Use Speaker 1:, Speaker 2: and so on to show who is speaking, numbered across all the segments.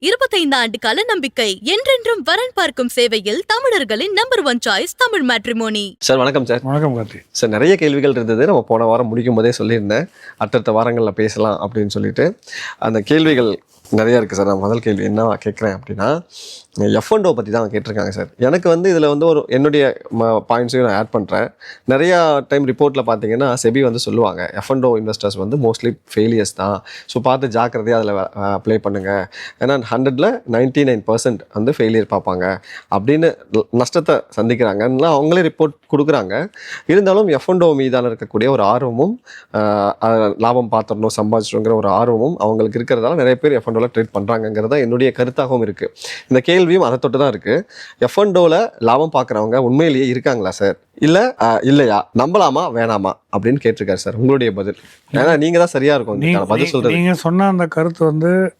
Speaker 1: இருபத்தைந்து ஆண்டு கால நம்பிக்கை என்றென்றும் வரன் பார்க்கும் சேவையில் தமிழர்களின் number one choice Tamil matrimony.
Speaker 2: Sir வணக்கம் சார்.
Speaker 3: வணக்கம் கார்த்தி.
Speaker 2: சார் நிறைய கேள்விகள் இருந்தது. நம்ம போன வாரம் முடிக்கும் போதே சொல்லியிருந்தேன். அடுத்தடுத்த வாரங்களில் பேசலாம் அப்படின்னு சொல்லிட்டு. அந்த கேள்விகள் நிறைய இருக்குது சார். நான் முதல் கேள்வி என்ன கேட்குறேன் அப்படின்னா எஃப் அண்ட் பற்றி தான் கேட்டிருக்காங்க சார். எனக்கு வந்து இதில் வந்து ஒரு என்னுடைய பாயிண்ட்ஸையும் நான் ஆட் பண்ணுறேன் நிறையா டைம் ரிப்போர்ட்டில் பார்த்தீங்கன்னா செபி வந்து சொல்லுவாங்க எஃப் அண்ட் இன்வெஸ்டர்ஸ் வந்து மோஸ்ட்லி ஃபெயிலியர்ஸ் தான். ஸோ பார்த்து ஜாக்கிரதையாக அதில் ப்ளே பண்ணுங்கள் ஏன்னா ஹண்ட்ரடில் நைன்ட்டி நைன் பர்சன்ட் வந்து ஃபெயிலியர் பார்ப்பாங்க. அப்படின்னு நஷ்டத்தை சந்திக்கிறாங்கன்னா அவங்களே ரிப்போர்ட் கொடுக்குறாங்க. இருந்தாலும் எஃப் அண்ட் மீதான இருக்கக்கூடிய ஒரு ஆர்வமும் லாபம் பார்த்துடணும் சம்பாதிச்சிடுங்கிற ஒரு ஆர்வமும் அவங்களுக்கு இருக்கிறதால நிறைய பேர் எஃப் அண்ட் ட்ரேட் பண்ணுறாங்கிறத என்னுடைய கருத்தாகவும் இருக்குது இந்த கேள்வியும் அதை தொட்டு தான் இருக்குது எஃப் அண்ட் லாபம் பார்க்குறவங்க உண்மையிலேயே இருக்காங்களா சார் இல்லை இல்லையா? நம்பலாமா வேணாமா? அப்படின்னு கேட்டிருக்காரு சார் உங்களுடைய பதில். ஏன்னா நீங்கள் தான் சரியாக இருக்கும். பதில் சொல்கிறது
Speaker 3: நீங்க சொன்ன அந்த கருத்து வந்து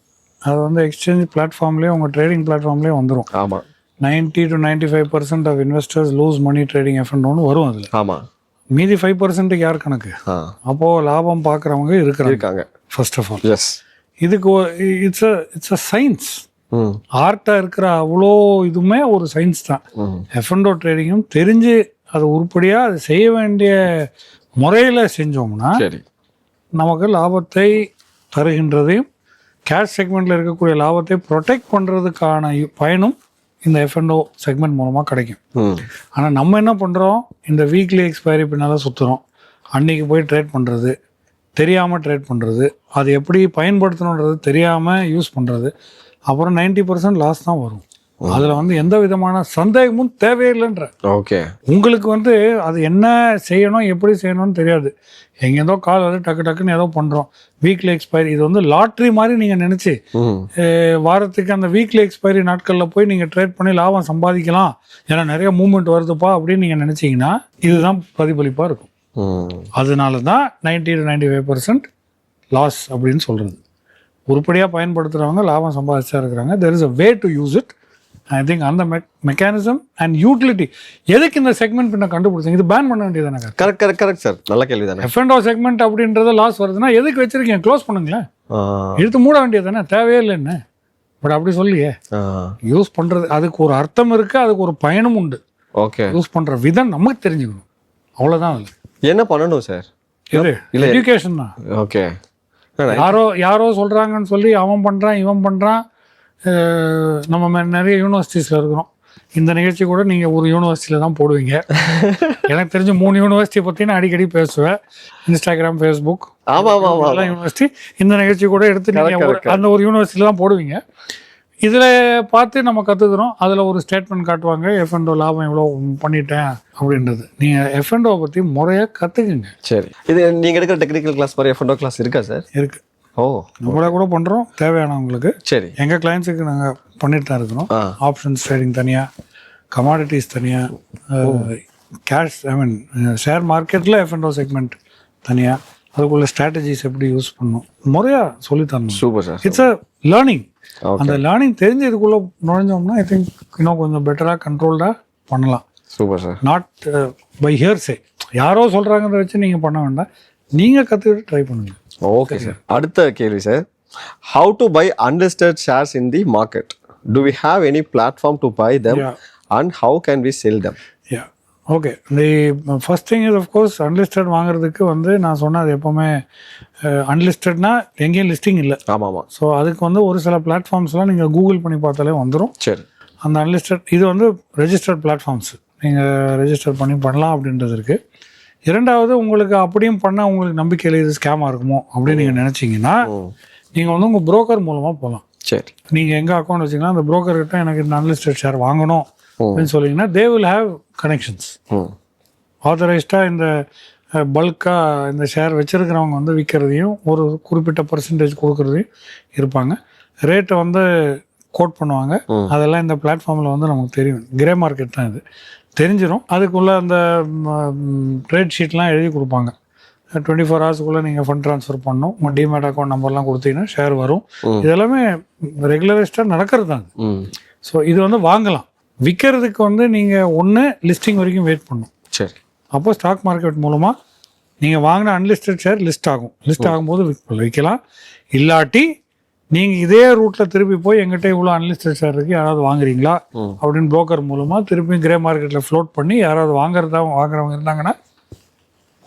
Speaker 3: அது வந்து எக்ஸ்சேஞ்ச் பிளாட்ஃபார்ம்லேயே உங்க ட்ரேடிங் பிளாட்ஃபார்ம்லேயே வந்துடும்
Speaker 2: ஆமாம்
Speaker 3: ninety to ninety five percent of investors lose money trading எஃப்னு வரும் அதில்.
Speaker 2: ஆமாம்
Speaker 3: மீதி ஃபைவ் பர்சன்ட்டுக்கு யார் கணக்கு?
Speaker 2: ஆ.
Speaker 3: அப்போ லாபம் பார்க்குறவங்க இருக்கிறாங்க. ஃபர்ஸ்ட் ஆஃப் ஆல்
Speaker 2: எஸ்
Speaker 3: இதுக்கு it's a it's a science ஆர்ட்டாக இருக்கிற அவ்வளோ இதுவுமே ஒரு சயின்ஸ் தான். எஃப்என்டோ ட்ரேடிங்கும் தெரிஞ்சு அது உருப்படியாக அது செய்ய வேண்டிய முறையில் செஞ்சோம்னா நமக்கு லாபத்தை தருகின்றதையும் கேஷ் செக்மெண்ட்டில் இருக்கக்கூடிய லாபத்தை ப்ரொடெக்ட் பண்ணுறதுக்கான பயனும் இந்த எஃப்என்டோ செக்மெண்ட் மூலமாக கிடைக்கும். ஆனால் நம்ம என்ன பண்ணுறோம் இந்த வீக்லி எக்ஸ்பைரி பின்னால் சுற்றுறோம் அன்னைக்கு போய் ட்ரேட் பண்ணுறது தெரியாமல் ட்ரேட் பண்ணுறது அது எப்படி பயன்படுத்தணுன்றது தெரியாமல் யூஸ் பண்ணுறது அப்புறம் 90% பர்சன்ட் லாஸ் தான் வரும். அதில் வந்து எந்த விதமான சந்தேகமும் தேவையில்லைன்ற.
Speaker 2: ஓகே.
Speaker 3: உங்களுக்கு வந்து அது என்ன செய்யணும் எப்படி செய்யணும்னு தெரியாது. எங்கேருந்தோ கால் வந்து டக்கு டக்குன்னு ஏதோ பண்ணுறோம் வீக்லி எக்ஸ்பைரி இது வந்து லாட்ரி மாதிரி நீங்கள் நினச்சி வாரத்துக்கு அந்த வீக்லி எக்ஸ்பைரி நாட்களில் போய் நீங்கள் ட்ரேட் பண்ணி லாபம் சம்பாதிக்கலாம். ஏன்னா நிறைய மூவ்மெண்ட் வருதுப்பா அப்படின்னு நீங்கள் நினச்சிங்கன்னா இதுதான் பிரதிபலிப்பாக இருக்கும். அதனால தான் ninety to ninety five percent loss அப்படின்னு சொல்கிறது உருப்படியாக பயன்படுத்துகிறவங்க லாபம் சம்பாதிச்சா இருக்கிறாங்க. There is a way to use it I think அந்த மெக் மெக்கானிசம் அண்ட் யூட்டிலிட்டி எதுக்கு இந்த செக்மெண்ட் பின்ன கண்டுபிடிச்சிங்க? இது பேன் பண்ண வேண்டியதானே
Speaker 2: கரெக்ட் கரெக்ட் கரெக்ட் சார் நல்ல கேள்வி தானே
Speaker 3: எஃப்என்டோ செக்மெண்ட் அப்படின்றது லாஸ் வருதுன்னா எதுக்கு வச்சிருக்கீங்க? க்ளோஸ் பண்ணுங்களேன். இழுத்து மூட வேண்டியது தானே தேவையே இல்லைன்னு பட் அப்படி சொல்லியே. யூஸ் பண்ணுறது அதுக்கு ஒரு அர்த்தம் இருக்குது அதுக்கு ஒரு பயனும் உண்டு.
Speaker 2: ஓகே
Speaker 3: யூஸ் பண்ணுற விதம் நமக்கு தெரிஞ்சுக்கணும். அவ்வளோதான் அதில்.
Speaker 2: என்ன பண்ணணும் சார்
Speaker 3: இது எஜுகேஷன் தான்.
Speaker 2: ஓகே
Speaker 3: யாரோ யாரோ சொல்கிறாங்கன்னு சொல்லி அவன் பண்ணுறான் இவன் பண்ணுறான் நம்ம நிறைய யூனிவர்சிட்டிஸில் இருக்கிறோம். இந்த நிகழ்ச்சி கூட நீங்கள் ஒரு யூனிவர்சிட்டியில் தான் போடுவீங்க. எனக்கு தெரிஞ்ச மூணு யூனிவர்சிட்டி பற்றி நான் அடிக்கடி பேசுவேன். இன்ஸ்டாகிராம் ஃபேஸ்புக்
Speaker 2: ஆமா ஆமா ஆமா
Speaker 3: அதெல்லாம் யூனிவர்சிட்டி இந்த நிகழ்ச்சி கூட எடுத்து நீங்கள் அந்த ஒரு யூனிவர்சிட்டியில் தான் போடுவீங்க. இதில் பார்த்து நம்ம கற்றுக்குறோம் அதில் ஒரு ஸ்டேட்மெண்ட் காட்டுவாங்க எஃப்என்டோ லாபம் இவ்வளோ பண்ணிட்டேன் அப்படின்றது. நீங்கள் எஃப்என்டோ பற்றி முறையாக கற்றுக்குங்க
Speaker 2: சரி. இது நீங்க எடுக்கிற டெக்னிக்கல் கிளாஸ் மாதிரி எஃப்என்டோ கிளாஸ் இருக்கா சார்?
Speaker 3: இருக்குது
Speaker 2: ஓ.
Speaker 3: நம்மளே கூட பண்ணுறோம் தேவையானவங்களுக்கு
Speaker 2: சரி.
Speaker 3: எங்கள் கிளைண்ட்ஸுக்கு நாங்கள் பண்ணிட்டு தான் இருக்கிறோம். ஆப்ஷன்ஸ் ட்ரேடிங் தனியாக கமாடிட்டிஸ் தனியாக கேஷ் ஐ மீன் ஷேர் மார்க்கெட்டில் எஃப்என்டோ செக்மெண்ட் தனியாக அதுக்குள்ள ஸ்ட்ராட்டஜிஸ் எப்படி யூஸ் பண்ணணும். முறையாக சொல்லித்தரணும்
Speaker 2: super sir
Speaker 3: it's a learning அந்த லேர்னிங் தெரிஞ்சு இதுக்குள்ளே நுழைஞ்சோம்னா ஐ திங்க் இன்னும் கொஞ்சம் பெட்டராக கண்ட்ரோல்டாக பண்ணலாம்.
Speaker 2: Super sir.
Speaker 3: Not by hearsay யாரோ சொல்கிறாங்கிறத வச்சு நீங்கள் பண்ண வேண்டாம். நீங்கள் கற்றுக்கிட்டு ட்ரை பண்ணுங்கள்
Speaker 2: ஓகே சார். அடுத்த கேள்வி sir. How to buy unlisted shares in the market do we have any platform to buy them. And how can we sell them
Speaker 3: okay the first thing is of course unlisted வாங்குறதுக்கு வந்து நான் சொன்னேன் அது எப்போவுமே அன்லிஸ்டட்னா எங்கேயும் listing இல்லை.
Speaker 2: ஆமா ஆமா
Speaker 3: ஸோ அதுக்கு வந்து ஒரு சில பிளாட்ஃபார்ம்ஸ்லாம் நீங்கள் கூகுள் பண்ணி பார்த்தாலே வந்துடும்
Speaker 2: சரி.
Speaker 3: அந்த அன்லிஸ்டட் இது வந்து ரெஜிஸ்டர்ட் பிளாட்ஃபார்ம்ஸ் நீங்கள் ரெஜிஸ்டர் பண்ணி பண்ணலாம் அப்படின்றது இருக்குது இரண்டாவது உங்களுக்கு அப்படியும் பண்ண உங்களுக்கு நம்பிக்கையில் இது ஸ்கேமாக இருக்குமோ அப்படின்னு நீங்கள் நினச்சிங்கன்னா நீங்கள் வந்து உங்கள் broker மூலமாக போகலாம்
Speaker 2: சரி.
Speaker 3: நீங்கள் எங்கே அக்கௌண்ட் வச்சிங்கன்னா அந்த broker கிட்ட எனக்கு இந்த அன்லிஸ்டட் ஷேர் வாங்கணும். அப்படின்னு சொன்னீங்கன்னா தே வில் ஹேவ் கனெக்ஷன்ஸ் ஆத்தரைஸ்டாக இந்த பல்காக இந்த ஷேர் வச்சுருக்கிறவங்க வந்து விற்கிறதையும் ஒரு குறிப்பிட்ட பர்சன்டேஜ் கொடுக்குறதையும் இருப்பாங்க. ரேட்டை வந்து கோட் பண்ணுவாங்க. அதெல்லாம் இந்த பிளாட்ஃபார்மில் வந்து நமக்கு தெரியும். கிரே மார்க்கெட் தான் இது. தெரிஞ்சிடும் அதுக்குள்ளே அந்த ட்ரேட் ஷீட்லாம் எழுதி கொடுப்பாங்க. டுவெண்ட்டி ஃபோர் ஹவர்ஸ்க்குள்ளே நீங்கள் ஃபண்ட் ட்ரான்ஸ்ஃபர் பண்ணணும் உங்கள் டிமேட் அக்கௌண்ட் நம்பர்லாம் கொடுத்தீங்கன்னா ஷேர் வரும். இதெல்லாமே ரெகுலரைஸ்டாக நடக்கிறது தான். ஸோ இது வந்து வாங்கலாம். விற்கிறதுக்கு வந்து நீங்கள் ஒன்று லிஸ்டிங் வரைக்கும் வெயிட் பண்ணணும்.
Speaker 2: சரி.
Speaker 3: அப்போ ஸ்டாக் மார்க்கெட் மூலமாக நீங்கள் வாங்கின அன்லிஸ்டட் ஷேர் லிஸ்ட் ஆகும். லிஸ்ட் ஆகும்போது விற்க- விற்கலாம் இல்லாட்டி நீங்கள் இதே ரூட்டில் திருப்பி போய் எங்கிட்ட இவ்வளோ அன்லிஸ்டட் ஷேர் இருக்குது யாராவது வாங்குறீங்களா. அப்படின்னு broker மூலமாக திருப்பி கிரே மார்க்கெட்டில் ஃப்ளோட் பண்ணி யாராவது வாங்குறதா வாங்குறவங்க இருந்தாங்கன்னா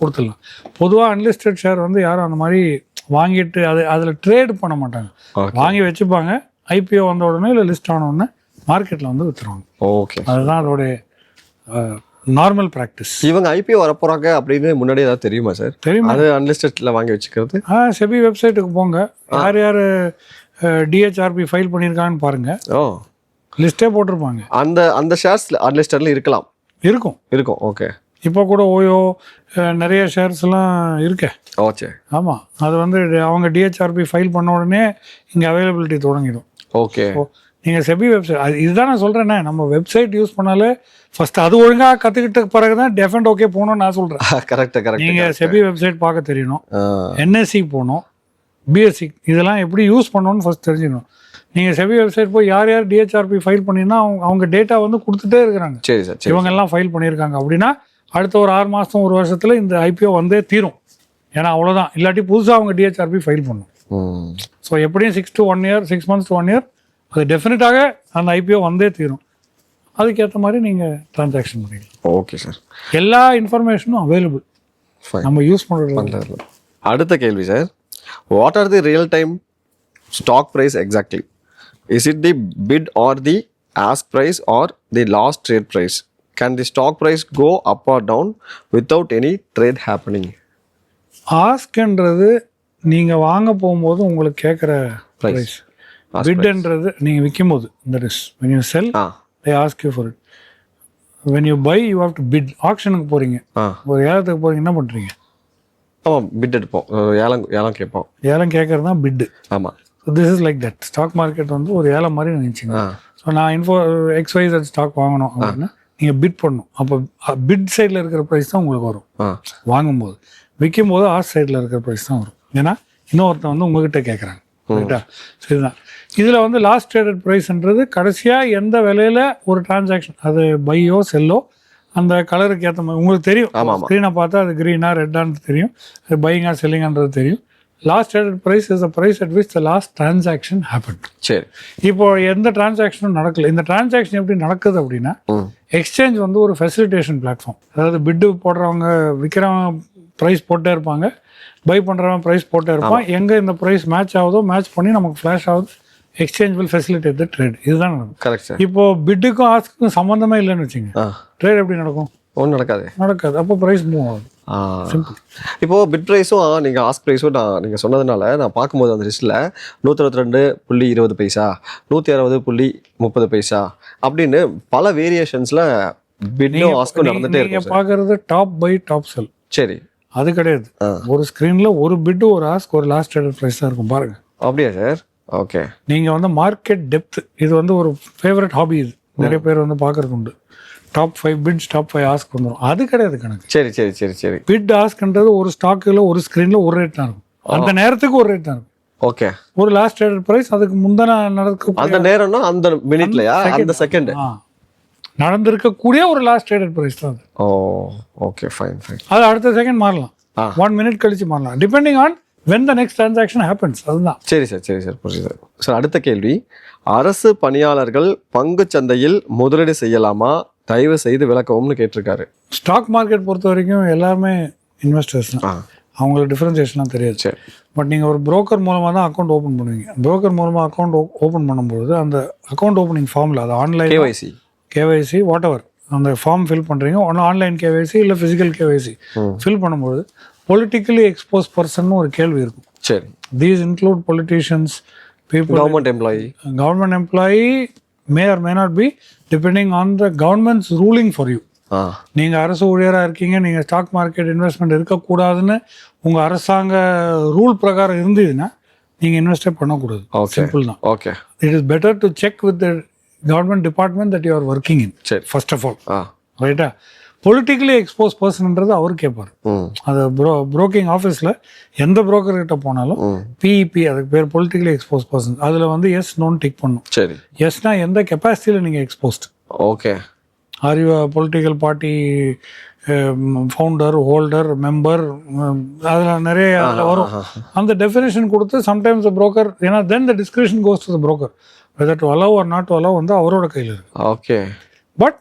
Speaker 3: கொடுத்துடலாம். பொதுவாக அன்லிஸ்டட் ஷேர் வந்து யாரும் அந்த மாதிரி வாங்கிட்டு அது அதில் ட்ரேட் பண்ண மாட்டாங்க. வாங்கி வச்சுப்பாங்க. ஐபிஓ வந்த உடனே இல்லை லிஸ்ட் ஆன உடனே மார்க்கெட்டில் வந்து விற்றுருவாங்க
Speaker 2: ஓகே.
Speaker 3: அதுதான் அதோடைய நார்மல் ப்ராக்டிஸ்
Speaker 2: இவங்க ஐபிஓ வரப்போறாங்க அப்படின்னு முன்னாடி ஏதாவது தெரியுமா சார்?
Speaker 3: தெரியுமா?
Speaker 2: அது அன்லிஸ்டட்ல வாங்கி வச்சுக்கிறது?
Speaker 3: ஆ செபி வெப்சைட்டுக்கு போங்க. யார் யார் டிஹெச்ஆர்பி ஃபைல் பண்ணியிருக்காங்கன்னு பாருங்க.
Speaker 2: ஓ.
Speaker 3: லிஸ்ட்டே போட்டிருப்பாங்க.
Speaker 2: அந்த அந்த ஷேர்ஸ்ல அன்லிஸ்டட்ல இருக்கலாம்.
Speaker 3: இருக்கும்.
Speaker 2: இருக்கும் ஓகே.
Speaker 3: இப்போ கூட ஓயோ நிறைய ஷேர்ஸ்லாம் இருக்கே.
Speaker 2: ஓ சரி
Speaker 3: ஆமாம் அது வந்து அவங்க டிஹெச்ஆர்பி ஃபைல் பண்ண உடனே இங்கே அவைலபிலிட்டி தொடங்கிடும்.
Speaker 2: ஓகே.
Speaker 3: ஸோ நீங்கள் செபி வெப்சைட் அது இதுதான் நான் சொல்கிறேன்னே நம்ம வெப்சைட் யூஸ் பண்ணாலே ஃபர்ஸ்ட் அது ஒழுங்காக கற்றுக்கிட்ட பிறகு தான் டெஃபண்ட் ஓகே போகணும்னு நான் சொல்கிறேன்
Speaker 2: கரெக்ட் கரெக்ட்
Speaker 3: நீங்கள் செபி வெப்சைட் பார்க்க தெரியணும் என்எஸ்சி போகணும் பிஎஸ்சி இதெல்லாம் எப்படி யூஸ் பண்ணணும்னு ஃபர்ஸ்ட் தெரிஞ்சுக்கணும். நீங்கள் செபி வெப்சைட் போய் யார் யார் டிஹெச்ஆர்பி ஃபைல் பண்ணினா அவங்க அவங்க டேட்டா வந்து கொடுத்துட்டே இருக்கிறாங்க.
Speaker 2: சரி சார் சரி
Speaker 3: இவங்க எல்லாம் ஃபைல் பண்ணியிருக்காங்க. அப்படின்னா அடுத்த ஒரு ஆறு மாதம் ஒரு வருஷத்தில் இந்த ஐபிஓ வந்தே தீரும். ஏன்னா அவ்வளோதான் இல்லாட்டி புதுசாக அவங்க டிஹெச்ஆர்பி ஃபைல் பண்ணும். ஸோ எப்படியும் six to one year six months to one year அது டெஃபினட்டாக அந்த ஐபிஓ வந்தே தீரும். அதுக்கேற்ற மாதிரி நீங்கள் ட்ரான்சாக்ஷன் பண்ணிக்கலாம்.
Speaker 2: ஓகே சார்
Speaker 3: எல்லா இன்ஃபர்மேஷனும் அவைலபிள் நம்ம யூஸ் பண்ணுறது
Speaker 2: அடுத்த கேள்வி sir what are the real time stock price exactly is it the bid or the ask price or the last trade price can the stock price go up or down without any trade happening
Speaker 3: ஆஸ்க்ன்றது நீங்கள் வாங்க போகும்போது உங்களுக்கு கேட்குற. Price பிட்ன்றது நீங்கள் விற்கும் போது that is when you sell
Speaker 2: ah.
Speaker 3: they ask you for it. When you buy you have to bid. ஆக்ஷனுக்கு போகிறீங்க ஒரு ஏலத்துக்கு போகிறீங்க என்ன பண்ணுறீங்க
Speaker 2: ஆமாம் பிட் எடுப்போம். ஏலம் ஏலம் கேட்போம்.
Speaker 3: ஏலம் கேட்கறது தான் பிட்டு
Speaker 2: ஆமாம்
Speaker 3: so this is like that stock market வந்து ஒரு ஏலம் மாதிரி நினச்சிங்க ஸோ நான் இன்ஃபோ எக்ஸ்வைஸ் ஸ்டாக் வாங்கணும் அப்படின்னா நீங்கள் பிட் பண்ணணும். அப்போ பிட் சைடில் இருக்கிற ப்ரைஸ் தான் உங்களுக்கு வரும். வாங்கும்போது. விற்கும் போது ஆஸ் சைடில் இருக்கிற ப்ரைஸ் தான் வரும். ஏன்னா இன்னொருத்தன் வந்து உங்ககிட்ட கேட்குறாங்க. ரைட்டா சரிதான். இதில் வந்து லாஸ்ட் ட்ரேடட் ப்ரைஸ்ன்றது கடைசியாக எந்த விலையில் ஒரு டிரான்சாக்ஷன் அது பையோ செல்லோ அந்த கலருக்கு ஏற்ற மாதிரி உங்களுக்கு தெரியும். ஸ்க்ரீனை பார்த்தா அது க்ரீனா ரெட்டான்னு தெரியும். அது பையிங்கா செல்லிங்கான்றது தெரியும். Last traded price is the price at which the last transaction happen
Speaker 2: சரி.
Speaker 3: இப்போ எந்த டிரான்சாக்ஷனும் நடக்கல. இந்த டிரான்சாக்ஷன் எப்படி நடக்குது அப்படின்னா எக்ஸ்சேஞ்ச் வந்து ஒரு ஃபெசிலிட்டேஷன் பிளாட்ஃபார்ம் அதாவது பிட்டு போடுறவங்க விற்கிறவங்க ப்ரைஸ் போட்டே இருப்பாங்க. பை பண்ணுறவன் ப்ரைஸ் போட்டே இருப்பான். எங்கே இந்த ப்ரைஸ் மேட்ச் ஆகுதோ மேட்ச் பண்ணி நமக்கு ஃப்ளாஷ் ஆகுது. Exchange will facilitate the trade இதுதான் நடக்கும்.
Speaker 2: கரெக்ட்
Speaker 3: இப்போ பிட்டுக்கும் ஆஸ்க்குக்கும் சம்மந்தமே இல்லைன்னு வச்சுங்க ட்ரேட் எப்படி நடக்கும்?
Speaker 2: ஒன்றும் நடக்காது.
Speaker 3: நடக்காது. அப்போ ப்ரைஸ் மூவ் ஆகுது.
Speaker 2: ஆ. இப்போ பிட் ப்ரைஸும் நீங்கள் ஆஸ்க் ப்ரைஸும் நான் நீங்கள் சொன்னதுனால நான் பார்க்கும்போது அந்த லிஸ்ட்டில் நூற்றி ரெண்டு புள்ளி இருபது பைசா நூற்றி அறுபது புள்ளி முப்பது பைசா அப்படின்னு பல வேரியேஷன்ஸில் பிட்டும் ஆஸ்க்கும் நடந்துகிட்டே
Speaker 3: நீங்கள்
Speaker 2: இருக்கும் சார்
Speaker 3: பார்க்குறது டாப் பை டாப் செல்
Speaker 2: சரி.
Speaker 3: அது கிடையாது. ஒரு ஸ்க்ரீனில் ஒரு பிட்டு ஒரு ஆஸ்க் ஒரு லாஸ்ட் ட்ரேடட் ப்ரைஸ் தான் இருக்கும். பாருங்க.
Speaker 2: அப்படியா சார் ஓகே
Speaker 3: நீங்கள் வந்து மார்க்கெட் டெப்த் இது வந்து ஒரு ஃபேவரட் ஹாபி இது. நிறைய பேர் வந்து பார்க்கறது உண்டு. Top five bids top five ask வந்துடும் அது கிடையாது கணக்கு.
Speaker 2: சரி சரி சரி சரி.
Speaker 3: பிட் ஆஸ்க்ன்றது ஒரு ஸ்டாக்கில் ஒரு ஸ்க்ரீனில் ஒரு ரேட் தான் இருக்கும். அந்த நேரத்துக்கு ஒரு ரேட் தான் இருக்கும்.
Speaker 2: ஓகே
Speaker 3: ஒரு லாஸ்ட் ட்ரேடட் ப்ரைஸ் அதுக்கு முந்தின நடக்க
Speaker 2: அந்த நேரம்னா அந்த மினிட்லையா அந்த செகண்ட்
Speaker 3: நடந்திருக்கக்கூடிய ஒரு லாஸ்ட் ட்ரேடட் ப்ரைஸ் தான் அது.
Speaker 2: ஓ ஓகே ஃபைன் ஃபைன்
Speaker 3: அது அடுத்த செகண்ட் மாறலாம். ஒன் மினிட் கழிச்சு மாறலாம். Depending on when the next transaction happens அதுதான்.
Speaker 2: சரி சார் சரி சார் புரியுது. சார் சார் அடுத்த கேள்வி. அரசு பணியாளர்கள் பங்குச் சந்தையில் முதலீடு செய்யலாமா? தயவு செய்து விளக்கவும்னு கேட்டிருக்காரு.
Speaker 3: ஸ்டாக் மார்க்கெட் பொறுத்த வரைக்கும் எல்லாருமே இன்வெஸ்டர்ஸ் தான். அவங்களுக்கு டிஃப்ரென்சியேஷன்லாம் தெரியாது.
Speaker 2: சரி.
Speaker 3: பட் நீங்கள் ஒரு புரோக்கர் மூலமாக தான் அக்கௌண்ட் ஓப்பன் பண்ணுவீங்க. புரோக்கர் மூலமாக அக்கௌண்ட் ஓப்பன் பண்ணும்போது அந்த அக்கௌண்ட் ஓப்பனிங் ஃபார்மில் அது online
Speaker 2: KYC
Speaker 3: KYC whatever அந்த ஃபார்ம் ஃபில் பண்ணுறீங்க ஒன்று ஆன்லைன் கேவைசி இல்லை ஃபிசிக்கல் கேவைசி. ஃபில் பண்ணும்போது பொலிட்டிக்கலி எக்ஸ்போஸ் பர்சன் ஒரு கேள்வி இருக்கும்.
Speaker 2: சரி.
Speaker 3: These include politicians people
Speaker 2: government employee
Speaker 3: government employee may or may not be depending on the government's ruling for you நீங்கள் அரசு ஊழியராக இருக்கீங்க நீங்கள் ஸ்டாக் மார்க்கெட் இன்வெஸ்ட்மெண்ட் இருக்கக்கூடாதுன்னு உங்கள் அரசாங்க ரூல் பிரகாரம் இருந்ததுன்னா நீங்கள் இன்வெஸ்டே பண்ணக்கூடாது. சிம்பிள் தான்.
Speaker 2: Okay
Speaker 3: it is better to check with government department that you are working in
Speaker 2: சரி.
Speaker 3: ஃபர்ஸ்ட் ஆஃப் ஆல் ரைட்டா பொலிட்டிக்கலி எக்ஸ்போஸ் பர்சன்ன்றது அவர் கேட்பார் அது ப்ரோ ப்ரோக்கிங் ஆஃபீஸில் எந்த broker கிட்ட போனாலும் பிஇபி அதுக்கு பேர் பொலிட்டிக்கலி எக்ஸ்போஸ் பர்சன் அதில் வந்து எஸ் நோன் டிக் பண்ணும்.
Speaker 2: சரி.
Speaker 3: எஸ்னா எந்த கெப்பாசிட்டியில் நீங்கள் exposed
Speaker 2: okay
Speaker 3: are you political party founder holder member அதில் நிறைய அதுல வரும். அந்த டெஃபினேஷன் கொடுத்து சம்டைம்ஸ் broker ஏன்னா then the description goes to the broker. Whether to allow or not to allow வந்து அவரோட கையில் இருக்கு.
Speaker 2: Okay
Speaker 3: but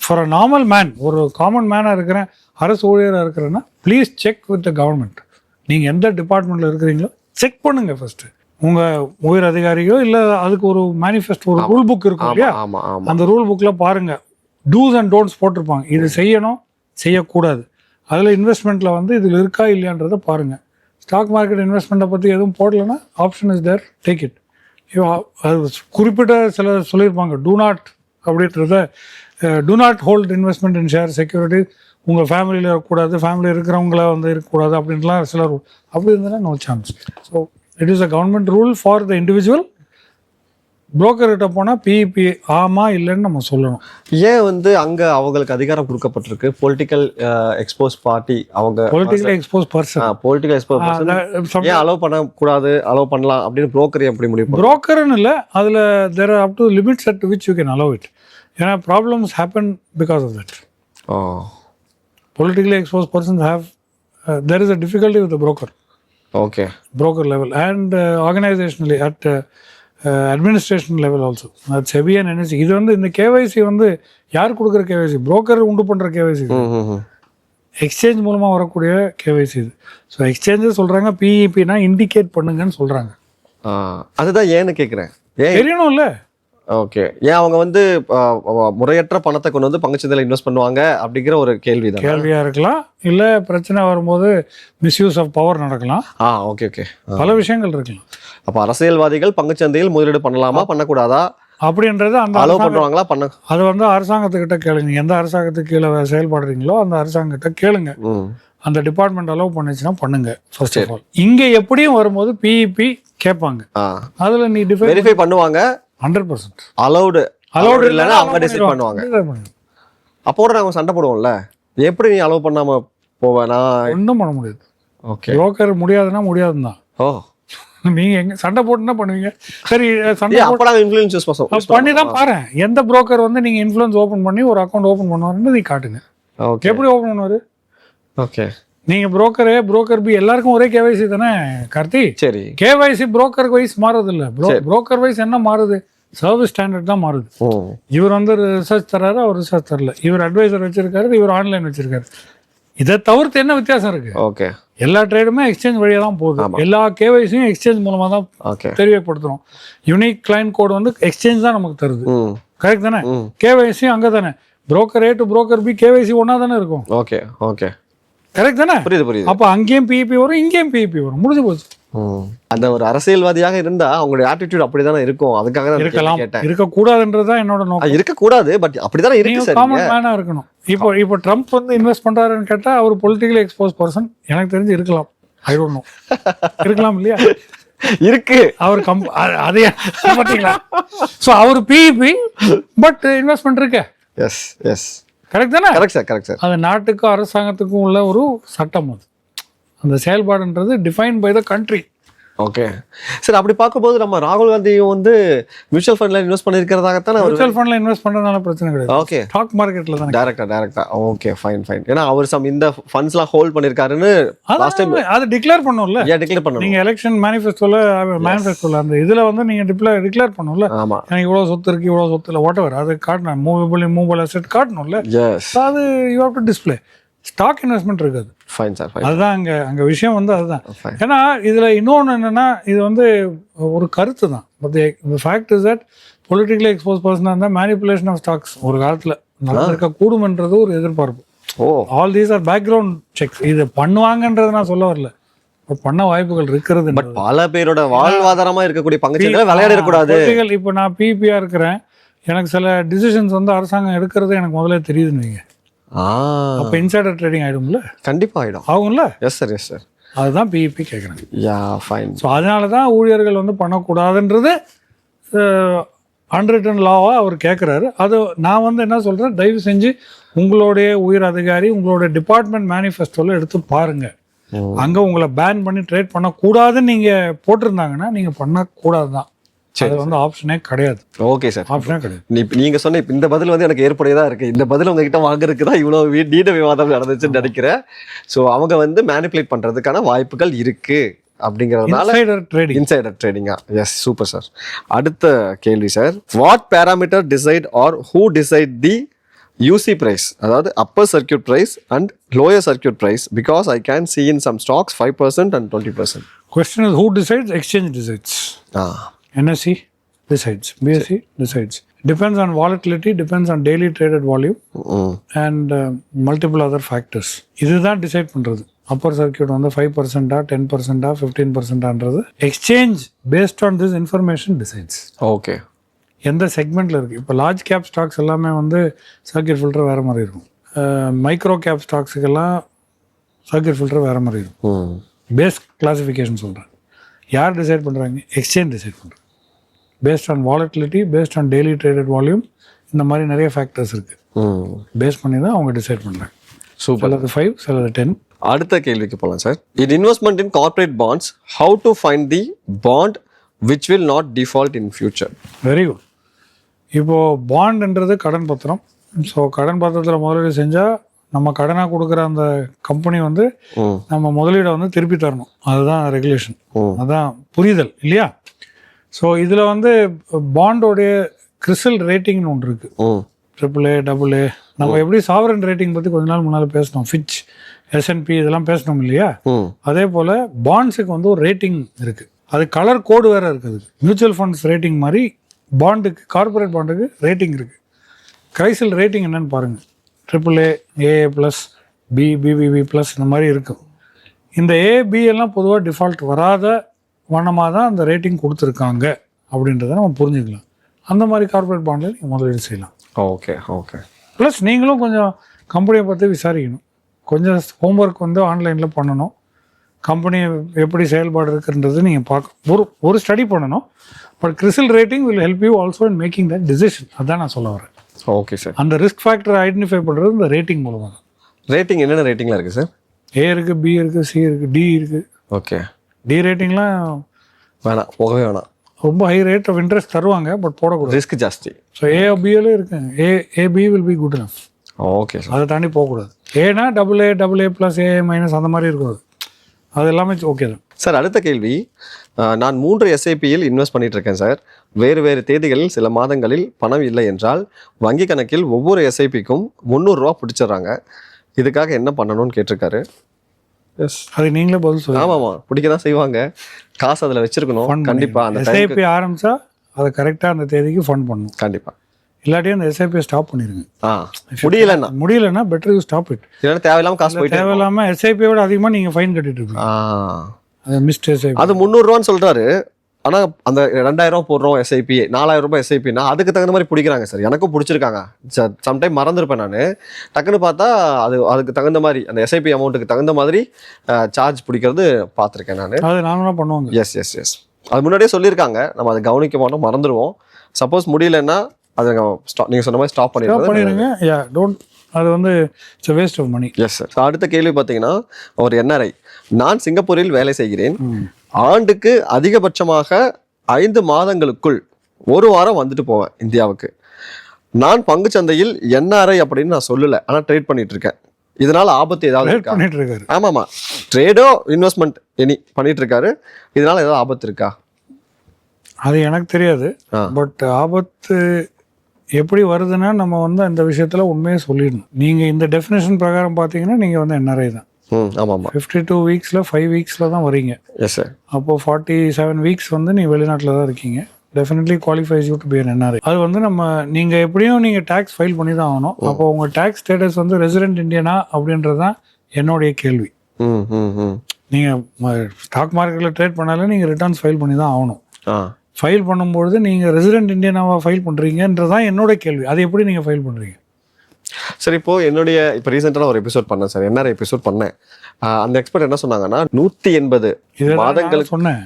Speaker 3: for a normal man ஒரு காமன் மேனாக இருக்கிறேன் அரசு ஊழியராக இருக்கிறேன்னா please check with the government நீங்கள் எந்த டிபார்ட்மெண்ட்டில் இருக்கிறீங்களோ செக் பண்ணுங்க ஃபர்ஸ்ட் உங்கள் உயர் அதிகாரியோ இல்லை அதுக்கு ஒரு மேனிஃபெஸ்டோ ஒரு ரூல் புக் இருக்கும் இல்லையா? அந்த ரூல் புக்கில் பாருங்க. டூஸ் அண்ட் டோன்ட்ஸ் போட்டிருப்பாங்க. இது செய்யணும் செய்யக்கூடாது. அதில் இன்வெஸ்ட்மெண்ட்டில் வந்து இதில் இருக்கா இல்லையான்றதை பாருங்க. ஸ்டாக் மார்க்கெட் இன்வெஸ்ட்மெண்ட்டை பற்றி எதுவும் போடலைன்னா option is there take it அது குறிப்பிட்ட சில சொல்லியிருப்பாங்க டூ நாட் அப்படின்றத do not hold investment in share security உங்கள் ஃபேமிலியில் இருக்கக்கூடாது ஃபேமிலி இருக்கிறவங்கள வந்து இருக்கக்கூடாது அப்படின்லாம் சில ரூல் அப்படி இருந்ததுன்னா no chance so it is a government rule for the individual கிட்ட போனால் பிஇபி ஆமா இல்லைன்னு நம்ம சொல்லணும்.
Speaker 2: ஏன் வந்து அங்க அவங்களுக்கு அதிகாரம் கொடுக்கப்பட்டிருக்கு? பொலிட்டிக்கல் எக்ஸ்போஸ் பார்ட்டி அவங்க
Speaker 3: politically expose person
Speaker 2: political expose ஏன் அலோவ் பண்ண கூடாது அலோவ் பண்ணலாம் அப்படின்னு புரோக்கர் எப்படி பண்ணும்?
Speaker 3: புரோக்கர்னு இல்லை அதில் there up to limits at which you can allow it ஏன்னா problems happen because of that politically expose persons have there is a difficulty with broker.
Speaker 2: Okay
Speaker 3: broker level and uh, organizationally level also. at SEBI and NSE இது வந்து இந்த KYC வந்து யார் கொடுக்குற KYC broker உண்டு பண்ணுற KYC exchange மூலமாக வரக்கூடிய கேவைசி இது. ஸோ எக்ஸ்சேஞ்சு சொல்கிறாங்க பிஇபினா இண்டிகேட் பண்ணுங்கன்னு சொல்கிறாங்க
Speaker 2: அதுதான் ஏன்னு கேக்குறேன். ஏன்?
Speaker 3: தெரியணும்ல.
Speaker 2: ஓகே. ஏன் அவங்க வந்து முறையற்ற பணத்தை கொண்டு வந்து பங்குச்சந்தையில இன்வெஸ்ட் பண்ணுவாங்க அப்படிங்கிற ஒரு கேள்வி தான்
Speaker 3: கேள்வியாக இருக்கலாம். இல்லை பிரச்சனை வரும்போது மிஸ்யூஸ் ஆஃப் பவர் நடக்கலாம்.
Speaker 2: Ah okay okay.
Speaker 3: பல விஷயங்கள் இருக்கலாம்.
Speaker 2: அப்ப அரசியல்வாதிகள் பங்குச்சந்தையில் முதலீடு பண்ணலாமா பண்ணக்கூடாதா?
Speaker 3: அப்படின்றது அந்த அரசாங்கம்
Speaker 2: பண்ணுவாங்களா? பண்ண
Speaker 3: அது வந்து அரசாங்கத்துக்கிட்ட கேளுங்க. எந்த அரசாங்கத்துக்கு கீழே செயல்படுறீங்களோ அந்த அரசாங்கத்தை கேளுங்க. அந்த டிபார்ட்மெண்ட் அலோவ் பண்ணுச்சுன்னா பண்ணுங்க ஃபர்ஸ்ட் ஆஃப் ஆல் இங்க எப்படியும் வரும்போது பிஇபி கேட்பாங்க.
Speaker 2: ஆ.
Speaker 3: அதுல நீ
Speaker 2: வெரிஃபை பண்ணுவாங்க.
Speaker 3: ஹண்ட்ரட் பர்சன்ட்
Speaker 2: அலௌடு
Speaker 3: அலோட்
Speaker 2: இல்லைன்னா அவங்க டிசைட் பண்ணுவாங்க. அப்போ கூட நாங்க சண்டை போடுவோம்ல? எப்படி நீ அலோவ் பண்ணாம போவேனா
Speaker 3: ஒன்றும் பண்ண முடியாது.
Speaker 2: ஓகே
Speaker 3: புரோக்கர் முடியாதுன்னா முடியாதுன்னு தான்
Speaker 2: ஓ.
Speaker 3: நீங்க எங்க சண்டை போட்டுன்னா பண்ணுவீங்க? சரி சண்டை போட்டு
Speaker 2: பண்ணுவோம்
Speaker 3: பண்ணி தான் பாரு எந்த புரோக்கர் வந்து நீங்க இன்ஃப்ளூயன்ஸ் ஓபன் பண்ணி ஒரு அக்கௌண்ட் ஓபன் பண்ணுவாருன்னு நீ காட்டுங்க.
Speaker 2: ஓகே
Speaker 3: எப்படி ஓபன் பண்ணுவாரு?
Speaker 2: ஓகே
Speaker 3: நீங்க புரோக்கரு புரோக்கர் பி எல்லாருக்கும் ஒரே கேவைசி தானே கார்த்தி?
Speaker 2: சரி.
Speaker 3: கேவைசி புரோக்கர் வைஸ் மாறுது இல்ல புரோக்கர் வைஸ் என்ன மாறுது? சர்வீஸ் ஸ்டாண்டர்ட் தான் மாறுது. இவர் வந்து ரிசர்ச் தராரு அவர் ரிசர்ச் தரல. இவர் அட்வைசர் வச்சிருக்காரு இவர் ஆன்லைன் வச்சிருக்காரு. இதை தவிர்த்து என்ன வித்தியாசம் இருக்கு?
Speaker 2: ஓகே
Speaker 3: எல்லா ட்ரேடுமே எக்ஸ்சேஞ்ச் வழியா தான் போகுது எல்லா கேவைசியும் எக்ஸ்சேஞ்ச் மூலமா தான்
Speaker 2: ஓகே
Speaker 3: தெரியப்படுத்துறோம். யூனிக் கிளைண்ட் கோட் வந்து எக்ஸ்சேஞ்ச் தான் நமக்கு தருது. கரெக்ட் தானே? கேவைசியும் அங்கே தானே. Broker A to broker B KYC ஒன்றா தானே இருக்கும்.
Speaker 2: ஓகே ஓகே
Speaker 3: கரெக்ட் தானே?
Speaker 2: புரியுது புரியுது.
Speaker 3: அப்போ அங்கேயும் பிஇபி வரும் இங்கேயும் பிஇபி வரும். முடிஞ்சு போச்சு.
Speaker 2: அந்த ஒரு அரசியல்வாதியாக இருந்தா அவங்களுடைய ஆட்டிடியூட் அப்படிதானே இருக்கும். அதுக்காக தான்
Speaker 3: இருக்கலாம்.
Speaker 2: கேட்டேன்.
Speaker 3: இருக்கக்கூடாதுன்றது தான் என்னோட நோக்கம்.
Speaker 2: இருக்க கூடாது பட் அப்படிதானே இருக்கு சார்
Speaker 3: காமன் மேனா இருக்கணும். இப்போ இப்போ ட்ரம்ப் வந்து இன்வெஸ்ட் பண்றாருன்னு கேட்டா அவர் பொலிட்டிக்கலி எக்ஸ்போஸ் பர்சன் எனக்கு தெரிஞ்சு இருக்கலாம். ஐ டோன்ட் நோ இருக்கலாம் இல்லையா?
Speaker 2: இருக்கு.
Speaker 3: அவர் கம் அதே பார்த்தீங்களா ஸோ அவர் பிஇபி பட் இன்வெஸ்ட்மெண்ட் இருக்கு.
Speaker 2: எஸ் எஸ்
Speaker 3: கரெக்ட் தானே?
Speaker 2: கரெக்ட் சார் கரெக்ட் சார்
Speaker 3: அது நாட்டுக்கும் அரசாங்கத்துக்கும் உள்ள ஒரு சட்டம் அது. அந்த செயல்பாடுன்றது define by the country
Speaker 2: okay sir அப்படி பார்க்கும்போது நம்ம ராகுல் காந்தியும் வந்து மியூச்சுவல் ஃபண்ட்ல இன்வெஸ்ட் பண்ணிருக்கிறதாகத்தானே
Speaker 3: மியூச்சுவல் ஃபண்ட்ல இன்வெஸ்ட் பண்றதுனால பிரச்சனை கிடையாது
Speaker 2: ஓகே
Speaker 3: ஸ்டாக் மார்க்கெட்ல தானே
Speaker 2: டேரக்டா டேரக்டா ஓகே ஃபைன் ஃபைன் ஏன்னா அவர் சம் இந்த ஃபண்ட்ஸ்லாம் ஹோல்ட் பண்ணிருக்காருன்னு லாஸ்ட் டைம்
Speaker 3: அது டிக்ளேர் பண்ணும்ல
Speaker 2: ஏன் டிக்ளேர் பண்ணணும்
Speaker 3: நீங்க எலெக்ஷன் மேனிஃபெஸ்டோல மேனிஃபெஸ்டோல அந்த இதுல வந்து நீங்க டிக்ளேர் டிக்ளேர் பண்ணும்ல
Speaker 2: ஆமா
Speaker 3: எனக்கு இவ்வளவு சொத்து இருக்கு இவ்வளவு சொத்து இல்லை வாட் அது காட்டணும் மூவபிள் மூவபிள் அசெட் காட்டணும்ல அது you have to display stock investment இருக்காது.
Speaker 2: ஃபைன் சார்
Speaker 3: அதுதான் அங்க அங்க விஷயம் வந்து அதுதான்.
Speaker 2: ஃபைன்
Speaker 3: ஏன்னா இதுல இன்னொன்னு என்னன்னா இது வந்து ஒரு கருத்து தான் but fact is that politically expose பர்சனாக இருந்தால் மேனிப்புலேஷன் ஆஃப் ஸ்டாக்ஸ் ஒரு காலத்துல நடந்திருக்க கூடுமன்றது ஒரு எதிர்பார்ப்பு.
Speaker 2: ஓ.
Speaker 3: All these are background checks இது பண்ணுவாங்கன்றது நான் சொல்ல வரல. பண்ண வாய்ப்புகள் இருக்கிறது
Speaker 2: பட் பல பேரோட வாழ்வாதாரமா இருக்கக்கூடிய விளையாடிடக்கூடாது
Speaker 3: பொலிட்டிக்கல் இப்போ நான் பிபியா இருக்கிறேன் எனக்கு சில டிசிஷன்ஸ் வந்து அரசாங்கம் எடுக்கிறது எனக்கு முதல்ல தெரியுதுன்னு வைங்க. அப்போ இன்சைடர் ட்ரேடிங் ஆயிடும்ல?
Speaker 2: கண்டிப்பா ஆயிடும்.
Speaker 3: ஆகும்ல?
Speaker 2: எஸ் சார் எஸ் சார்
Speaker 3: அதுதான் பிஇபி கேட்குறாங்க
Speaker 2: யா ஃபைன்
Speaker 3: ஸோ அதனால தான் ஊழியர்கள் வந்து பண்ணக்கூடாதுன்றது அன்ரிட்டன் லாவாக அவர் கேட்குறாரு அது நான் வந்து என்ன சொல்கிறேன் தயவு செஞ்சு உங்களுடைய உயர் அதிகாரி உங்களுடைய டிபார்ட்மெண்ட் மேனிஃபெஸ்டோவில் எடுத்து பாருங்க. அங்கே உங்களை பேன் பண்ணி ட்ரேட் பண்ணக்கூடாதுன்னு நீங்கள் போட்டிருந்தாங்கன்னா நீங்கள் பண்ணக்கூடாது தான் அது வந்து ஆப்ஷனே கிடையாது.
Speaker 2: ஓகே சார்
Speaker 3: ஆப்ஷனே கிடையாது.
Speaker 2: நீ நீங்க சொன்ன இப்ப இந்த பதில் வந்து எனக்கு ஏற்புடையதா இருக்கு. இந்த பதில் உங்ககிட்ட வாங்குறதுக்கு தான் இவ்வளவு வீ- நீண்ட விவாதம் நடந்துச்சுன்னு நினைக்கிறேன். ஸோ அவங்க வந்து மேனிப்புலேட் பண்றதுக்கான வாய்ப்புகள் இருக்கு அப்படிங்கறதுனால
Speaker 3: இன்சைடர் ட்ரேடிங்
Speaker 2: இன்சைடர் ட்ரேடிங்கா எஸ் சூப்பர் சார் அடுத்த கேள்வி sir what parameter decide or who decide the UC price அதாவது upper circuit price and lower circuit price because I can see in some stocks five percent and twenty percent
Speaker 3: question is who decides exchange decides
Speaker 2: ah.
Speaker 3: NSE decides, BSE decides. Depends on volatility, depends on daily traded volume
Speaker 2: ம்
Speaker 3: and uh, multiple other factors. இதுதான் decide பண்ணுறது upper circuit வந்து five பர்சன்டா ten பர்சன்டா fifteen பர்சன்டான்றது exchange based on this information decides
Speaker 2: okay
Speaker 3: எந்த செக்மெண்ட்டில் இருக்குது இப்போ லார்ஜ் கேப் ஸ்டாக்ஸ் எல்லாமே வந்து சர்க்கியூட் ஃபில்டர் வேறு மாதிரி இருக்கும். மைக்ரோ கேப் ஸ்டாக்ஸுக்கெல்லாம் சர்க்கியூட் ஃபில்டர் வேறு மாதிரி இருக்கும். பேஸ் கிளாசிஃபிகேஷன் சொல்கிறேன் யார் டிசைட் பண்ணுறாங்க எக்ஸ்சேஞ்ச் டிசைட் பண்ணுறாங்க based on volatility based on daily traded volume இந்த மாதிரி நிறைய ஃபேக்டர்ஸ் இருக்குது பேஸ் பண்ணி தான் அவங்க டிசைட் பண்ணுறாங்க
Speaker 2: சூப்பர்
Speaker 3: சிலது ஃபைவ் சிலது டென்
Speaker 2: அடுத்த கேள்விக்கு போகலாம் sir in investment in corporate bonds how to find the bond which will not default in future
Speaker 3: very good இப்போது பாண்டுன்றது கடன் பத்திரம். ஸோ கடன் பத்திரத்தில் முதலீடு செஞ்சால் நம்ம கடனாக கொடுக்குற அந்த கம்பெனி வந்து நம்ம முதலீடை வந்து திருப்பி தரணும். அதுதான் ரெகுலேஷன்
Speaker 2: ம்.
Speaker 3: அதான் புரிதல் இல்லையா? ஸோ இதில் வந்து பாண்டோடைய கிறிசல் ரேட்டிங்னு ஒன்று இருக்குது ட்ரிபிள் ஏ டபுள் ஏ நம்ம எப்படி சாவரன் ரேட்டிங் பற்றி கொஞ்ச நாள் முன்னால் பேசினோம். ஃபிட்ச் எஸ்என்பி இதெல்லாம் பேசினோம் இல்லையா? அதே போல் பாண்ட்ஸுக்கு வந்து ஒரு ரேட்டிங் இருக்குது அது கலர் கோடு வேறு இருக்குது மியூச்சுவல் ஃபண்ட்ஸ் ரேட்டிங் மாதிரி பாண்டுக்கு கார்ப்பரேட் பாண்டுக்கு ரேட்டிங் இருக்குது கிரைசல் ரேட்டிங் என்னன்னு பாருங்கள் triple A AA plus B BBB plus இந்த மாதிரி இருக்கும். இந்த ஏ பி எல்லாம் பொதுவாக டிஃபால்ட் வராத வண்ணமாக தான் அந்த ரேட்டிங் கொடுத்துருக்காங்க அப்படின்றத நம்ம புரிஞ்சுக்கலாம். அந்த மாதிரி கார்ப்பரேட் பாண்டில் நீங்கள் முதலீடு செய்யலாம்.
Speaker 2: ஓகே ஓகே
Speaker 3: ப்ளஸ் நீங்களும் கொஞ்சம் கம்பெனியை பற்றி விசாரிக்கணும். கொஞ்சம் ஹோம்ஒர்க் வந்து ஆன்லைனில் பண்ணணும். கம்பெனி எப்படி செயல்பாடு இருக்குன்றது நீங்கள் பார்க்க ஒரு ஒரு ஸ்டடி பண்ணணும். But CRISIL rating will help you also in making that decision அதான் நான் சொல்ல வரேன்.
Speaker 2: ஓகே சார்
Speaker 3: அந்த ரிஸ்க் ஃபேக்டரை ஐடென்டிஃபை பண்ணுறது இந்த ரேட்டிங் மூலமாக தான்.
Speaker 2: ரேட்டிங் என்னென்ன ரேட்டிங்கில் இருக்குது சார்
Speaker 3: ஏ இருக்குது பி இருக்குது சி இருக்குது டி இருக்குது
Speaker 2: ஓகே
Speaker 3: டி ரேட்டிங்லாம்
Speaker 2: வேணாம் போகவே வேணாம்.
Speaker 3: ரொம்ப ஹை ரேட் ஆஃப் இன்ட்ரெஸ்ட் தருவாங்க பட் போடக்கூடாது.
Speaker 2: ரிஸ்க் ஜாஸ்தி.
Speaker 3: ஸோ ஏ பிஎல்லே இருக்கு. A AB will be good enough.
Speaker 2: Okay sir
Speaker 3: அதை தாண்டி போகக்கூடாது. ஏனா double A double A plus A minus அந்த மாதிரி இருக்கும் அது எல்லாமே ஓகே தான்.
Speaker 2: சார் அடுத்த கேள்வி. நான் மூன்று எஸ்ஐபியில் இன்வெஸ்ட் பண்ணிட்டு இருக்கேன் சார் வேறு வேறு தேதிகளில் சில மாதங்களில் பணம் இல்லை என்றால் வங்கி கணக்கில் ஒவ்வொரு எஸ்ஐபிக்கும் முந்நூறுரூவா பிடிச்சிடுறாங்க. இதுக்காக என்ன பண்ணணும்னு கேட்டிருக்காரு? எஸ்
Speaker 3: அது நீங்களே பதில் சொல்லுங்க.
Speaker 2: ஆமாம். ஆமாம் பிடிக்க தான் செய்வாங்க. காசு அதில் வச்சிருக்கணும். கண்டிப்பாக அந்த
Speaker 3: எஸ்ஐபி ஆரம்பிச்சா அதை கரெக்டாக அந்த தேதிக்கு ஃபண்ட் பண்ணணும்.
Speaker 2: கண்டிப்பாக
Speaker 3: இல்லாட்டி அந்த எஸ்ஐபியை ஸ்டாப் பண்ணிடுங்க.
Speaker 2: ஆ. முடியலன்னா.
Speaker 3: முடியலன்னா பெட்டர் யூ ஸ்டாப் இட்
Speaker 2: இல்லைன்னா தேவையில்லாம காசு போயிட்டு
Speaker 3: தேவையில்லாமல் எஸ்ஐபியை விட அதிகமாக நீங்கள் ஃபைன் கட்டிட்டு இருப்பீங்க
Speaker 2: ஆ.
Speaker 3: அது மிஸ்ட் எஸ்ஐபி
Speaker 2: அது முந்நூறுரூவான்னு சொல்றாரு. ஆனா அந்த ரெண்டாயிரம் போடுறோம் எஸ்ஐபி நாலாயிரம் ரூபாய் எஸ்ஐபினா அதுக்கு தகுந்த மாதிரி பிடிக்கிறாங்க சார் எனக்கும் பிடிச்சிருக்காங்க. சம்டைம் மறந்துருப்பேன் நான். டக்குன்னு பார்த்தா அது அதுக்கு தகுந்த மாதிரி அந்த எஸ்ஐபி அமௌண்ட்டுக்கு தகுந்த மாதிரி சார்ஜ் பிடிக்கிறது பார்த்துருக்கேன் நான்.
Speaker 3: அது நார்மலாக பண்ணுவாங்க.
Speaker 2: எஸ் எஸ் எஸ் அது முன்னாடியே சொல்லியிருக்காங்க. நம்ம அதை கவனிக்க மாட்டோம் மறந்துடுவோம் சப்போஸ் முடியலன்னா அதை நீங்கள் சொன்ன மாதிரி ஸ்டாப்
Speaker 3: பண்ணிடுங்க. டோன்ட் அது வந்து it's waste of money
Speaker 2: yes sir அடுத்த கேள்வி பார்த்தீங்கன்னா ஒரு என்ஆர்ஐ நான் சிங்கப்பூரில் வேலை செய்கிறேன். ஆண்டுக்கு அதிகபட்சமாக ஐந்து மாதங்களுக்குள் ஒரு வாரம் வந்துட்டு போவேன் இந்தியாவுக்கு. நான் பங்குச் சந்தையில் என்ஆர்ஐ அப்படின்னு நான் சொல்லல. ஆனா ட்ரேட் பண்ணிட்டு இருக்கேன் இதனால ஆபத்து ஏதாவது
Speaker 3: பண்ணிட்டு இருக்காரு
Speaker 2: ஆமாமா. ட்ரேடோ இன்வெஸ்ட்மெண்ட் எனி பண்ணிட்டு இருக்காரு இதனால ஏதாவது ஆபத்து இருக்கா?
Speaker 3: அது எனக்கு தெரியாது. பட் ஆபத்து எப்படி வருதுன்னா நம்ம வந்து அந்த விஷயத்தில் உண்மையை சொல்லிடணும். நீங்கள் இந்த டெஃபினேஷன் பிரகாரம் பார்த்தீங்கன்னா நீங்கள் வந்து என்ஆர்ஐ தான்.
Speaker 2: ஆமாமா
Speaker 3: ஃபிஃப்டி டூ வீக்ஸில் ஃபைவ் வீக்ஸில் தான் வரீங்க.
Speaker 2: எஸ் சார்
Speaker 3: அப்போ ஃபார்ட்டி செவன் வீக்ஸ் வந்து நீ வெளிநாட்டில் தான் இருக்கீங்க. Definitely qualifies you to be NRI அது வந்து நம்ம நீங்கள் எப்படியும் நீங்கள் டேக்ஸ் ஃபைல் பண்ணி தான் ஆகணும். அப்போ உங்கள் டேக்ஸ் ஸ்டேட்டஸ் வந்து ரெசிடென்ட் இந்தியனா அப்படின்றது தான் என்னுடைய கேள்வி. நீங்கள் ஸ்டாக் மார்க்கெட்டில் ட்ரேட் பண்ணாலும் நீங்கள் ரிட்டர்ன்ஸ் ஃபைல் பண்ணி தான் ஆகணும். ஃபைல் பண்ணும்பொழுது நீங்கள் ரெசிடென்ட் இந்தியனாவா ஃபைல் பண்ணுறீங்கன்றது தான் என்னோட கேள்வி. அது எப்படி நீங்கள் ஃபைல் பண்ணுறீங்க
Speaker 2: சார் இப்போ என்னுடைய இப்போ ரீசெண்டாக ஒரு எபிசோட் பண்ணேன் சார். என்ன எபிசோட் பண்ணேன். அந்த எக்ஸ்பர்ட் என்ன சொன்னாங்கன்னா நூற்றி எண்பது
Speaker 3: இதை
Speaker 2: மாதங்களுக்கு
Speaker 3: சொன்னேன்.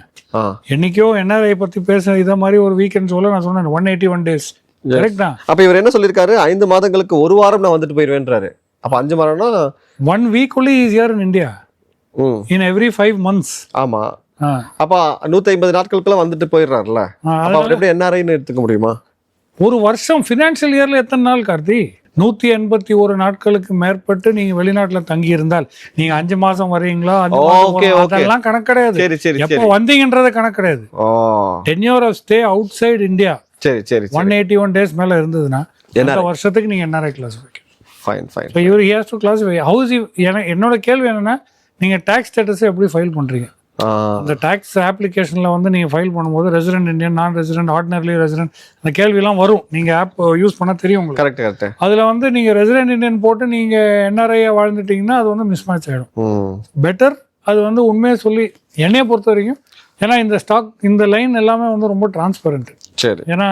Speaker 3: என்னைக்கோ என்ஆர்ஐ பற்றி பேச இதை மாதிரி ஒரு வீக்கெண்ட் சொல்ல நான் சொன்னேன் one eighty one days correct தான்.
Speaker 2: அப்ப இவர் என்ன சொல்லியிருக்காரு? ஐந்து மாதங்களுக்கு ஒரு வாரம் நான் வந்துட்டு போயிருவேன்றாரு. அப்ப அஞ்சு வாரம்னா
Speaker 3: one week only is year in India in every five months
Speaker 2: ஆமா. அப்போ நூற்றி ஐம்பது நாட்களுக்குள்ள வந்துட்டு போயிடுறாருல அப்போ எப்படி என்ஆர்ஐன்னு எடுத்துக்க முடியுமா?
Speaker 3: ஒரு வருஷம் ஃபினான்ஷியல் இயர்ல எத்தனை நாள் கார்த்தி? நூத்தி எண்பத்தி ஒரு நாட்களுக்கு மேற்பட்டு நீங்க வெளிநாட்டுல தங்கி இருந்தால் நீங்க அஞ்சு மாசம் வரீங்களா அஞ்சு
Speaker 2: okay.
Speaker 3: அதெல்லாம் கணக்கு கிடையாது. எப்போ வந்தீங்கன்றது கணக்கு கிடையாது. Tenure of stay outside India
Speaker 2: சரி சரி
Speaker 3: ஒன் எயிட்டி ஒன் டேஸ் மேல இருந்ததுன்னா. அந்த வருஷத்துக்கு நீங்க என்ஆர்ஐ கிளாஸ்
Speaker 2: ஃபைன் ஃபைன்
Speaker 3: இப்போ இவர் ஹியர்ஸ் டு கிளாஸ் ஹவுஸ் என்னோட கேள்வி என்னன்னா நீங்க டேக்ஸ் ஸ்டேட்டஸ் எப்படி ஃபைல் பண்றீங்க? அந்த டேக்ஸ் அப்ளிகேஷனில் வந்து நீங்கள் ஃபைல் பண்ணும்போது resident Indian non resident ordinarily resident அந்த கேள்விலாம் வரும். நீங்கள் ஆப் யூஸ் பண்ண தெரியும் உங்களுக்கு.
Speaker 2: கரெக்ட் கரெக்ட்
Speaker 3: அதில் வந்து நீங்கள் ரெசிடென்ட் இந்தியன் போட்டு நீங்கள் என்ஆர்ஐயா வாழ்ந்துட்டீங்கன்னா அது வந்து மிஸ் மேட்ச் ஆகிடும் பெட்டர் அது வந்து உண்மையை சொல்லி என்னைய பொறுத்த வரைக்கும் ஏன்னா இந்த ஸ்டாக் இந்த லைன் எல்லாமே வந்து ரொம்ப டிரான்ஸ்பரண்ட்
Speaker 2: சரி.
Speaker 3: ஏன்னா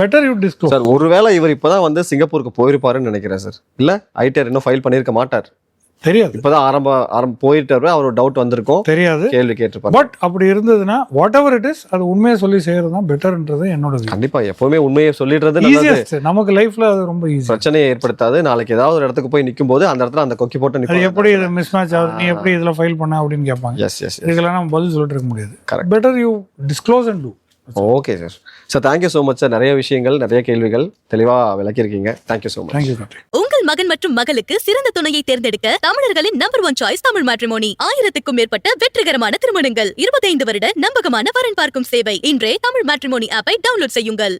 Speaker 3: பெட்டர் யூ டிஸ்க்ளோஸ்
Speaker 2: சார் ஒருவேளை இவர் இப்பதான் வந்து சிங்கப்பூருக்கு போயிருப்பாருன்னு நினைக்கிறேன் சார். இல்ல ஐடிஆர் இன்னும் ஃபைல் பண்ணியிருக்க மாட்டார்.
Speaker 3: தெரியாது.
Speaker 2: இப்பதான் ஆரம்ப ஆரம்ப போயிட்டாரு. அவர் டவுட் வந்திருக்கும்.
Speaker 3: தெரியாது.
Speaker 2: கேள்வி கேட்டிருப்பாரு.
Speaker 3: பட் அப்படி இருந்ததுன்னா வாட் எவர் இட் இஸ் அது உண்மையை சொல்லி செய்கிறது தான் பெட்டர்ன்றது என்னோட.
Speaker 2: கண்டிப்பா எப்பவுமே உண்மையை சொல்லிடுறது
Speaker 3: நமக்கு லைஃப்ல அது ரொம்ப ஈஸி
Speaker 2: பிரச்சனையை ஏற்படுத்தாது. நாளைக்கு ஏதாவது ஒரு இடத்துக்கு போய் நிக்கும் போது அந்த இடத்துல அந்த கொக்கி போட்டு நிப்பாங்க.
Speaker 3: எப்படி இது மிஸ் மேட்ச் ஆகுது? நீ எப்படி இதுல ஃபைல் பண்ண அப்படின்னு கேட்பாங்க.
Speaker 2: எஸ் எஸ்
Speaker 3: இதுக்கெல்லாம் நம்ம பதில் சொல்லிட்டு இருக்க முடியாது.
Speaker 2: Correct.
Speaker 3: Better you disclose and do
Speaker 2: okay sir sir thank you so much sir நிறைய விஷயங்கள் நிறைய கேள்விகள் தெளிவா விளக்கியிருக்கீங்க. Thank you so much
Speaker 3: thank you doctor
Speaker 1: உங்கள் மகன் மற்றும் மகளுக்கு சிறந்த துணையை தேர்ந்தெடுக்க தமிழர்களின் number one choice Tamil matrimony. ஆயிரத்துக்கும் மேற்பட்ட வெற்றிகரமான திருமணங்கள். இருபத்தைந்து வருட நம்பகமான வரன் பார்க்கும் சேவை. இன்றே தமிழ் மேட்ரிமோனி ஆப்பை டவுன்லோட் செய்யுங்கள்.